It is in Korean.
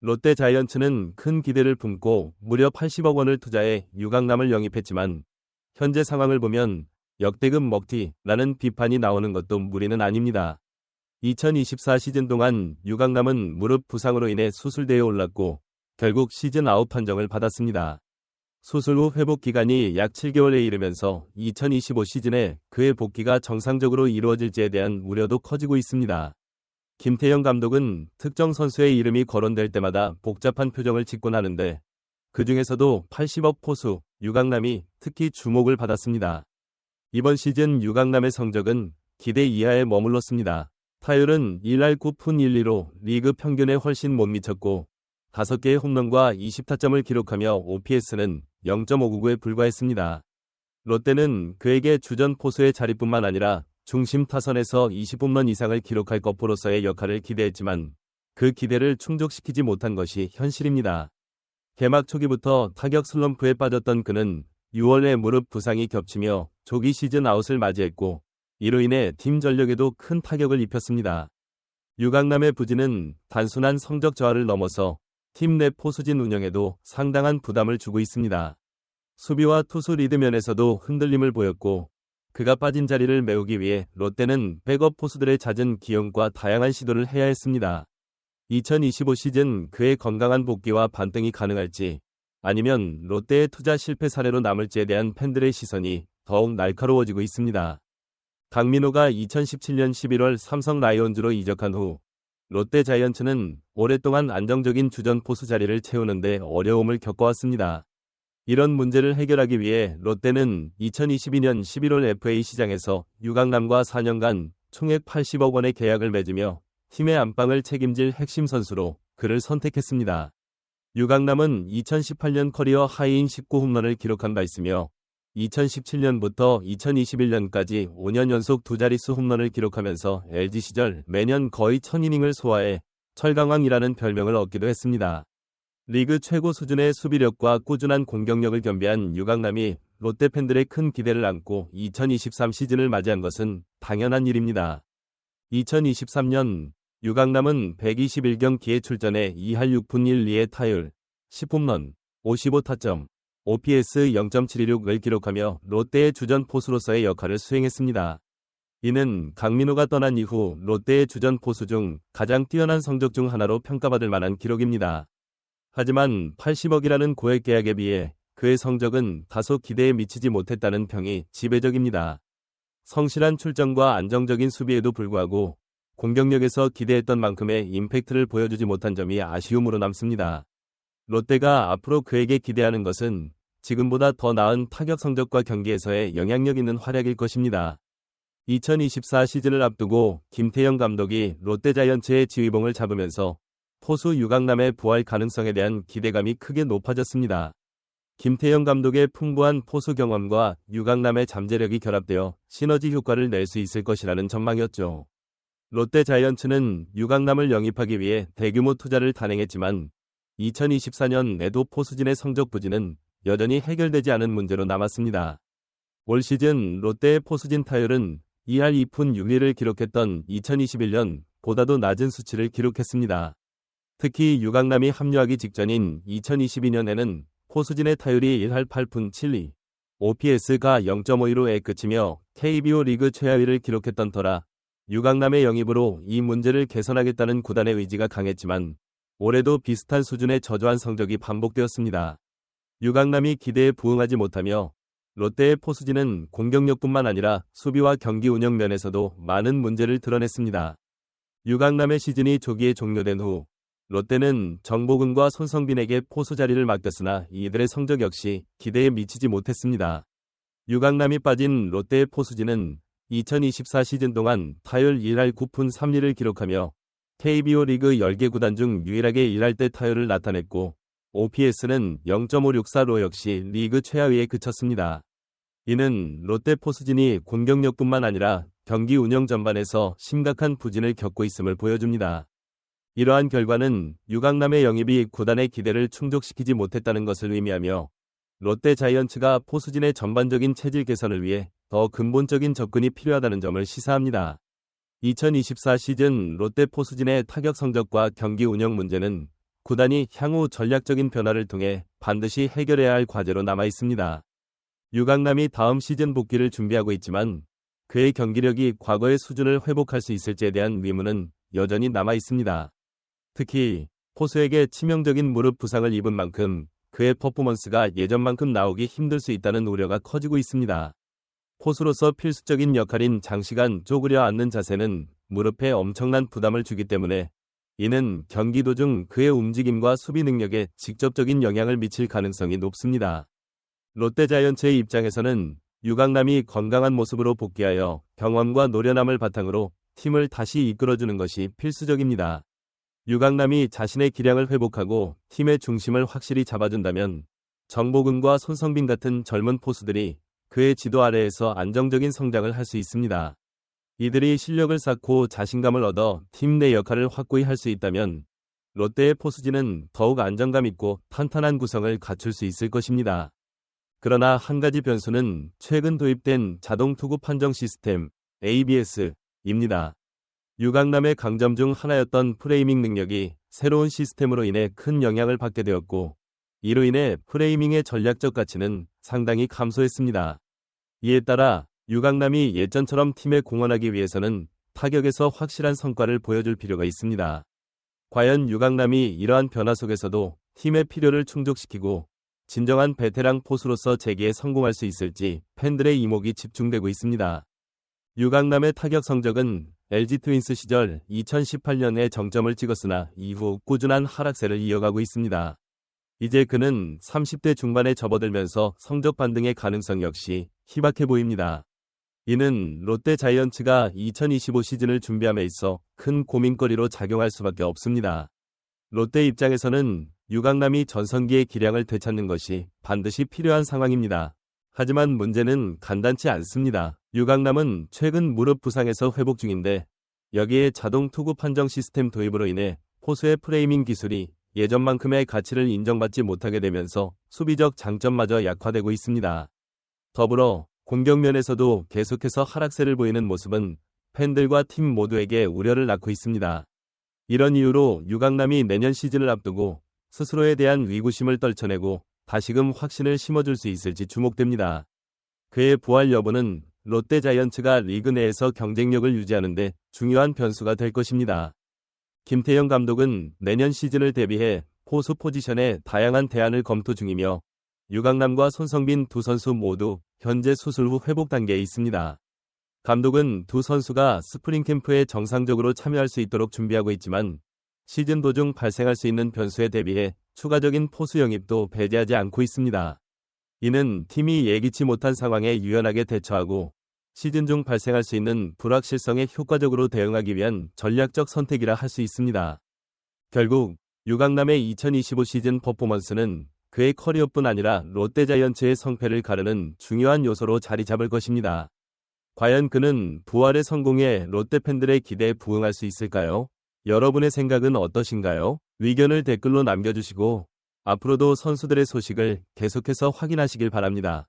롯데 자이언츠는 큰 기대를 품고 무려 80억 원을 투자해 유강남을 영입했지만 현재 상황을 보면 역대급 먹튀라는 비판이 나오는 것도 무리는 아닙니다. 2024 시즌 동안 유강남은 무릎 부상으로 인해 수술대에 올랐고 결국 시즌 아웃 판정을 받았습니다. 수술 후 회복 기간이 약 7개월에 이르면서 2025 시즌에 그의 복귀가 정상적으로 이루어질지에 대한 우려도 커지고 있습니다. 김태형 감독은 특정 선수의 이름이 거론될 때마다 복잡한 표정을 짓곤 하는데 그 중에서도 80억 포수 유강남이 특히 주목을 받았습니다. 이번 시즌 유강남의 성적은 기대 이하에 머물렀습니다. 타율은 1할 9푼 1리로 리그 평균에 훨씬 못 미쳤고 5개의 홈런과 20타점을 기록하며 OPS는 0.599에 불과했습니다. 롯데는 그에게 주전 포수의 자리뿐만 아니라 중심 타선에서 20홈런 이상을 기록할 것으로서의 역할을 기대했지만 그 기대를 충족시키지 못한 것이 현실입니다. 개막 초기부터 타격 슬럼프에 빠졌던 그는 6월에 무릎 부상이 겹치며 조기 시즌 아웃을 맞이했고 이로 인해 팀 전력에도 큰 타격을 입혔습니다. 유강남의 부진은 단순한 성적 저하를 넘어서 팀 내 포수진 운영에도 상당한 부담을 주고 있습니다. 수비와 투수 리드면에서도 흔들림을 보였고 그가 빠진 자리를 메우기 위해 롯데는 백업 포수들의 잦은 기용과 다양한 시도를 해야 했습니다. 2025 시즌 그의 건강한 복귀와 반등이 가능할지 아니면 롯데의 투자 실패 사례로 남을지에 대한 팬들의 시선이 더욱 날카로워지고 있습니다. 강민호가 2017년 11월 삼성 라이온즈로 이적한 후 롯데 자이언츠는 오랫동안 안정적인 주전 포수 자리를 채우는데 어려움을 겪어왔습니다. 이런 문제를 해결하기 위해 롯데는 2022년 11월 FA 시장에서 유강남과 4년간 총액 80억 원의 계약을 맺으며 팀의 안방을 책임질 핵심 선수로 그를 선택했습니다. 유강남은 2018년 커리어 하이인 19홈런을 기록한 바 있으며 2017년부터 2021년까지 5년 연속 두 자릿수 홈런을 기록하면서 LG 시절 매년 거의 1000이닝을 소화해 철강왕이라는 별명을 얻기도 했습니다. 리그 최고 수준의 수비력과 꾸준한 공격력을 겸비한 유강남이 롯데 팬들의 큰 기대를 안고 2023 시즌을 맞이한 것은 당연한 일입니다. 2023년 유강남은 121경기에 출전해 2할 6푼 1리의 타율, 10홈런, 55타점, OPS 0.726을 기록하며 롯데의 주전 포수로서의 역할을 수행했습니다. 이는 강민호가 떠난 이후 롯데의 주전 포수 중 가장 뛰어난 성적 중 하나로 평가받을 만한 기록입니다. 하지만 80억이라는 고액 계약에 비해 그의 성적은 다소 기대에 미치지 못했다는 평이 지배적입니다. 성실한 출전과 안정적인 수비에도 불구하고 공격력에서 기대했던 만큼의 임팩트를 보여주지 못한 점이 아쉬움으로 남습니다. 롯데가 앞으로 그에게 기대하는 것은 지금보다 더 나은 타격 성적과 경기에서의 영향력 있는 활약일 것입니다. 2024 시즌을 앞두고 김태형 감독이 롯데 자이언츠의 지휘봉을 잡으면서 포수 유강남의 부활 가능성에 대한 기대감이 크게 높아졌습니다. 김태형 감독의 풍부한 포수 경험과 유강남의 잠재력이 결합되어 시너지 효과를 낼 수 있을 것이라는 전망이었죠. 롯데 자이언츠는 유강남을 영입하기 위해 대규모 투자를 단행했지만 2024년 에도 포수진의 성적 부진은 여전히 해결되지 않은 문제로 남았습니다. 올 시즌 롯데의 포수진 타율은 2할 2푼 6리를 기록했던 2021년 보다도 낮은 수치를 기록했습니다. 특히 유강남이 합류하기 직전인 2022년에는 포수진의 타율이 1할 8푼 7리, OPS가 0.52로에 그치며 KBO 리그 최하위를 기록했던 터라 유강남의 영입으로 이 문제를 개선하겠다는 구단의 의지가 강했지만 올해도 비슷한 수준의 저조한 성적이 반복되었습니다. 유강남이 기대에 부응하지 못하며 롯데의 포수진은 공격력뿐만 아니라 수비와 경기 운영 면에서도 많은 문제를 드러냈습니다. 유강남의 시즌이 조기에 종료된 후 롯데는 정보근과 손성빈에게 포수 자리를 맡겼으나 이들의 성적 역시 기대에 미치지 못했습니다. 유강남이 빠진 롯데의 포수진은 2024 시즌 동안 타율 1할 9푼 3리를 기록하며 KBO 리그 10개 구단 중 유일하게 1할 때 타율을 나타냈고 OPS는 0.564로 역시 리그 최하위에 그쳤습니다. 이는 롯데 포수진이 공격력뿐만 아니라 경기 운영 전반에서 심각한 부진을 겪고 있음을 보여줍니다. 이러한 결과는 유강남의 영입이 구단의 기대를 충족시키지 못했다는 것을 의미하며 롯데 자이언츠가 포수진의 전반적인 체질 개선을 위해 더 근본적인 접근이 필요하다는 점을 시사합니다. 2024 시즌 롯데 포수진의 타격 성적과 경기 운영 문제는 구단이 향후 전략적인 변화를 통해 반드시 해결해야 할 과제로 남아 있습니다. 유강남이 다음 시즌 복귀를 준비하고 있지만 그의 경기력이 과거의 수준을 회복할 수 있을지에 대한 의문은 여전히 남아 있습니다. 특히 포수에게 치명적인 무릎 부상을 입은 만큼 그의 퍼포먼스가 예전만큼 나오기 힘들 수 있다는 우려가 커지고 있습니다. 포수로서 필수적인 역할인 장시간 쪼그려 앉는 자세는 무릎에 엄청난 부담을 주기 때문에 이는 경기 도중 그의 움직임과 수비 능력에 직접적인 영향을 미칠 가능성이 높습니다. 롯데 자이언츠의 입장에서는 유강남이 건강한 모습으로 복귀하여 경험과 노련함을 바탕으로 팀을 다시 이끌어주는 것이 필수적입니다. 유강남이 자신의 기량을 회복하고 팀의 중심을 확실히 잡아준다면 정보근과 손성빈 같은 젊은 포수들이 그의 지도 아래에서 안정적인 성장을 할 수 있습니다. 이들이 실력을 쌓고 자신감을 얻어 팀 내 역할을 확고히 할 수 있다면 롯데의 포수진은 더욱 안정감 있고 탄탄한 구성을 갖출 수 있을 것입니다. 그러나 한 가지 변수는 최근 도입된 자동 투구 판정 시스템 ABS입니다. 유강남의 강점 중 하나였던 프레이밍 능력이 새로운 시스템으로 인해 큰 영향을 받게 되었고 이로 인해 프레이밍의 전략적 가치는 상당히 감소했습니다. 이에 따라 유강남이 예전처럼 팀에 공헌하기 위해서는 타격에서 확실한 성과를 보여줄 필요가 있습니다. 과연 유강남이 이러한 변화 속에서도 팀의 필요를 충족시키고 진정한 베테랑 포수로서 재기에 성공할 수 있을지 팬들의 이목이 집중되고 있습니다. 유강남의 타격 성적은 LG 트윈스 시절 2018년에 정점을 찍었으나 이후 꾸준한 하락세를 이어가고 있습니다. 이제 그는 30대 중반에 접어들면서 성적 반등의 가능성 역시 희박해 보입니다. 이는 롯데 자이언츠가 2025 시즌을 준비함에 있어 큰 고민거리로 작용할 수밖에 없습니다. 롯데 입장에서는 유강남이 전성기의 기량을 되찾는 것이 반드시 필요한 상황입니다. 하지만 문제는 간단치 않습니다. 유강남은 최근 무릎 부상에서 회복 중인데 여기에 자동 투구 판정 시스템 도입으로 인해 포수의 프레이밍 기술이 예전만큼의 가치를 인정받지 못하게 되면서 수비적 장점마저 약화되고 있습니다. 더불어 공격면에서도 계속해서 하락세를 보이는 모습은 팬들과 팀 모두에게 우려를 낳고 있습니다. 이런 이유로 유강남이 내년 시즌을 앞두고 스스로에 대한 위구심을 떨쳐내고 다시금 확신을 심어줄 수 있을지 주목됩니다. 그의 부활 여부는 롯데 자이언츠가 리그 내에서 경쟁력을 유지하는데 중요한 변수가 될 것입니다. 김태형 감독은 내년 시즌을 대비해 포수 포지션에 다양한 대안을 검토 중이며 유강남과 손성빈 두 선수 모두 현재 수술 후 회복 단계에 있습니다. 감독은 두 선수가 스프링 캠프에 정상적으로 참여할 수 있도록 준비하고 있지만 시즌 도중 발생할 수 있는 변수에 대비해 추가적인 포수 영입도 배제하지 않고 있습니다. 이는 팀이 예기치 못한 상황에 유연하게 대처하고 시즌 중 발생할 수 있는 불확실성에 효과적으로 대응하기 위한 전략적 선택이라 할 수 있습니다. 결국 유강남의 2025 시즌 퍼포먼스는 그의 커리어뿐 아니라 롯데자이언츠의 성패를 가르는 중요한 요소로 자리 잡을 것입니다. 과연 그는 부활의 성공에 롯데 팬들의 기대에 부응할 수 있을까요? 여러분의 생각은 어떠신가요? 의견을 댓글로 남겨주시고 앞으로도 선수들의 소식을 계속해서 확인하시길 바랍니다.